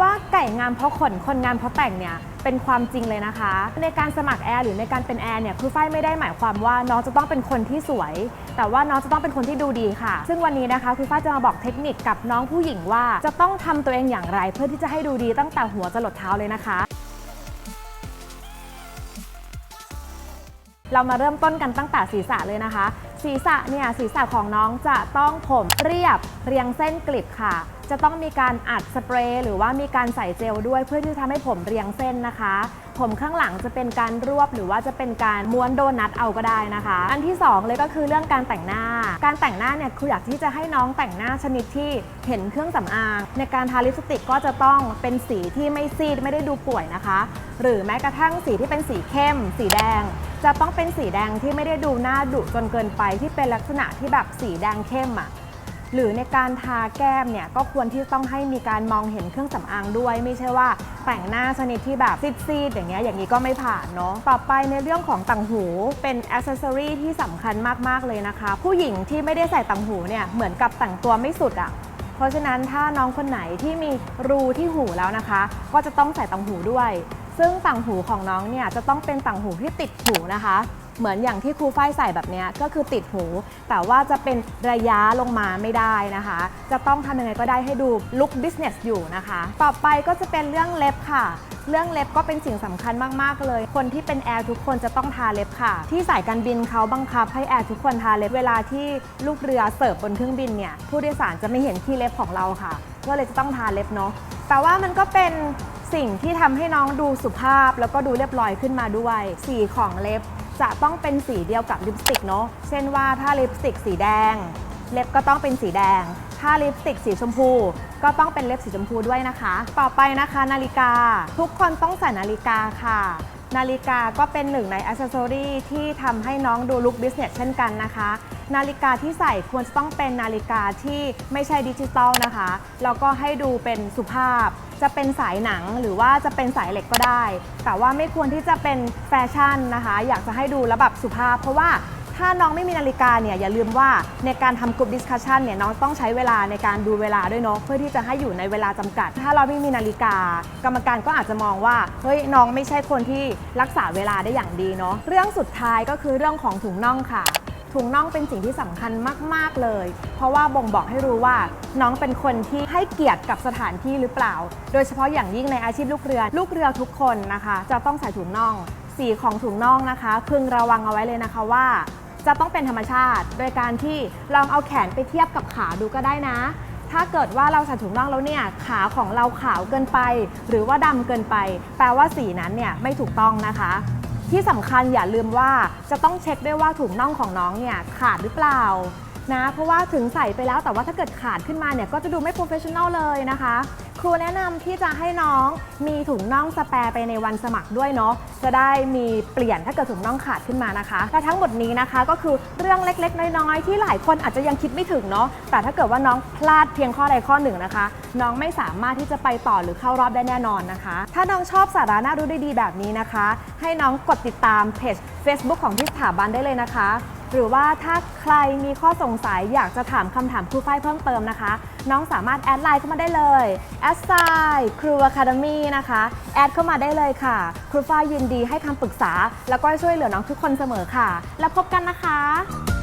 ว่าไก่งามเพราะขน คนงามเพราะแต่งเนี่ยเป็นความจริงเลยนะคะ ในการสมัครแอร์หรือในการเป็นแอร์เนี่ยคือฝ้ายไม่ได้หมายความว่าน้องจะต้องเป็นคนที่สวย แต่ว่าน้องจะต้องเป็นคนที่ดูดีค่ะ ซึ่งวันนี้นะคะคือฝ้ายจะมาบอกเทคนิคกับน้องผู้หญิงว่า จะต้องทำตัวเองอย่างไร เพื่อที่จะให้ดูดีตั้งแต่หัวจรดเท้าเลยนะคะ เรามาเริ่มต้นกันตั้งแต่ศีรษะเลยนะคะ ศีรษะเนี่ยศีรษะของน้องจะต้องผมเรียบเรียงเส้นกลิบค่ะ จะต้องมีการอัดสเปรย์หรือว่ามีการใส่เจลด้วยเพื่อที่จะทำให้ผมเรียงเส้นนะคะ ผมข้างหลังจะเป็นการรวบหรือว่าจะเป็นการม้วนโดนัทเอาก็ได้นะคะ อันที่สองเลยก็คือเรื่องการแต่งหน้า การแต่งหน้าเนี่ยคืออยากที่จะให้น้องแต่งหน้าชนิดที่เห็นเครื่องสำอาง ในการทาลิปสติกก็จะต้องเป็นสีที่ไม่ซีดไม่ได้ดูป่วยนะคะ หรือแม้กระทั่งสีที่เป็นสีเข้ม สีแดง จะต้องเป็นสีแดงที่ไม่ได้ดูหน้าดุจนเกินไปที่เป็นลักษณะที่แบบสีแดงเข้มอะ หรือในการทาแก้มเนี่ยก็ควรที่ต้องให้มีการมองเห็นเครื่องสำอางด้วย ไม่ใช่ว่าแต่งหน้าชนิดที่แบบซีดๆอย่างเงี้ยอย่างนี้ก็ไม่ผ่านเนาะต่อไปในเรื่องของต่างหูเป็นอ c เซสซอรีที่สำคัญมากๆเลยนะคะ ผู้หญิงที่ไม่ได้ใส่ต่างหูเนี่ยเหมือนกับแต่งตัวไม่สุดอะเพราะฉะนั้นถ้าน้องคนไหนที่มีรูที่หูแล้วนะคะ ก็จะต้องใส่ต่างหูด้วย ซึ่งต่างหูของน้องเนี่ยจะต้องเป็นต่างหูที่ติดหูนะคะเหมือนอย่างที่ครูฝ้ายใส่แบบนี้ก็คือติดหู แต่ว่าจะเป็นระยะลงมาไม่ได้นะคะ จะต้องทำยังไงก็ได้ให้ดูลุคบิสเนสอยู่นะคะ ต่อไปก็จะเป็นเรื่องเล็บค่ะ เรื่องเล็บก็เป็นสิ่งสำคัญมาก ๆ เลย คนที่เป็นแอร์ทุกคนจะต้องทาเล็บค่ะ ที่สายการบินเขาบังคับให้แอร์ทุกคนทาเล็บเวลาที่ลูกเรือเสิร์ฟบนเครื่องบินเนี่ยผู้โดยสารจะไม่เห็นขี้เล็บของเราค่ะ ก็เลยจะต้องทาเล็บเนาะแต่ว่ามันก็เป็นสิ่งที่ทำให้น้องดูสุภาพ แล้วก็ดูเรียบร้อยขึ้นมาด้วยสีของเล็บจะต้องเป็นสีเดียวกับลิปสติกเนาะ เช่นว่าถ้าลิปสติกสีแดง เล็บก็ต้องเป็นสีแดง ถ้าลิปสติกสีชมพู ก็ต้องเป็นเล็บสีชมพูด้วยนะคะ ต่อไปนะคะนาฬิกา ทุกคนต้องใส่นาฬิกาค่ะ นาฬิกาก็เป็นหนึ่งในอ c เซสซอรีที่ทำให้น้องดูลุคบิสเนสเช่นกันนะคะ นาฬิกาที่ใส่ควรจะต้องเป็นนาฬิกาที่ไม่ใช่ดิจิตอลนะคะ แล้วก็ให้ดูเป็นสุภาพ จะเป็นสายหนังหรือว่าจะเป็นสายเหล็กก็ได้ แต่ว่าไม่ควรที่จะเป็นแฟชั่นนะคะ อยากจะให้ดูแลแบบสุภาพ เพราะว่าถ้าน้องไม่มีนาฬิกาเนี่ยอย่าลืมว่าในการทำกลุ่มดิสคัชชันเนี่ยน้องต้องใช้เวลาในการดูเวลาด้วยเนาะเพื่อที่จะให้อยู่ในเวลาจำกัด ถ้าเราไม่มีนาฬิกา กรรมการก็อาจจะมองว่าเฮ้ยน้องไม่ใช่คนที่รักษาเวลาได้อย่างดีเนาะเรื่องสุดท้ายก็คือเรื่องของถุงน่องค่ะ ถุงน่องเป็นสิ่งที่สำคัญมาก ๆ เลย เพราะว่าบ่งบอกให้รู้ว่าน้องเป็นคนที่ให้เกียรติกับสถานที่หรือเปล่า โดยเฉพาะอย่างยิ่งในอาชีพลูกเรือ ลูกเรือทุกคนนะคะ จะต้องใส่ถุงน่อง สีของถุงน่องนะคะพึงระวังเอาไว้เลยนะคะว่า จะต้องเป็นธรรมชาติ โดยการที่ลองเอาแขนไปเทียบกับขาดูก็ได้นะ ถ้าเกิดว่าเราใส่ถุงน่องแล้วเนี่ยขาของเราขาวเกินไป หรือว่าดำเกินไป แปลว่าสีนั้นเนี่ยไม่ถูกต้องนะคะ ที่สำคัญอย่าลืมว่าจะต้องเช็คด้วยว่าถุงน่องของน้องเนี่ยขาดหรือเปล่านะเพราะว่าถึงใส่ไปแล้วแต่ว่าถ้าเกิดขาดขึ้นมาเนี่ยก็จะดูไม่โปรเฟชชั่นอลเลยนะคะ ครูแนะนำที่จะให้น้องมีถุงน่องสแปร์ไปในวันสมัครด้วยเนาะจะได้มีเปลี่ยนถ้าเกิดถุงน่องขาดขึ้นมานะคะและทั้งหมดนี้นะคะก็คือเรื่องเล็กๆ น้อยๆ ที่หลายคนอาจจะยังคิดไม่ถึงเนาะแต่ถ้าเกิดว่าน้องพลาดเพียงข้อใดข้อหนึ่งนะคะ น้องไม่สามารถที่จะไปต่อหรือเข้ารอบได้แน่นอนนะคะ ถ้าน้องชอบสาระน่ารู้ได้ดีแบบนี้นะคะ ให้น้องกดติดตามเพจ Facebook ของที่สถาบันได้เลยนะคะ หรือว่าถ้าใครมีข้อสงสัยอยากจะถามคำถามครูฝ้ายเพิ่มเติมนะคะ น้องสามารถแอดไลน์เข้ามาได้เลยแอดไซครูอะคาเดมี่นะคะแอดเข้ามาได้เลยค่ะ ครูฝ้ายยินดีให้คำปรึกษา แล้วก็ช่วยเหลือน้องทุกคนเสมอค่ะ แล้วพบกันนะคะ